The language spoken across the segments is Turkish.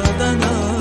adana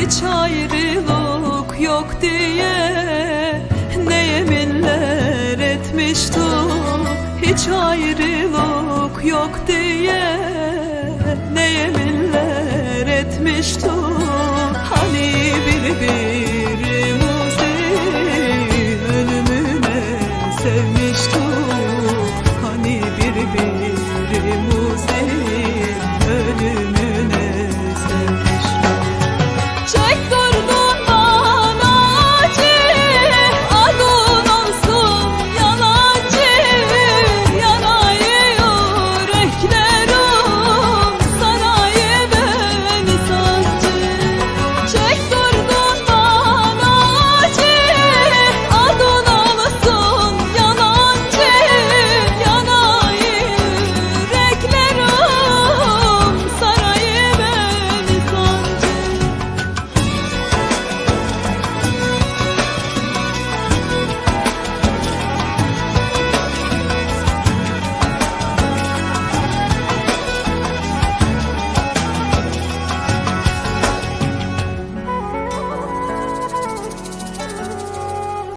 hiç ayrılık yok diye Ne yeminler etmiştim Hiç ayrılık yok diye Ne yeminler etmiştim Hani birbirimizi ölümüne sevmiştim Hani birbirimizi ölümüne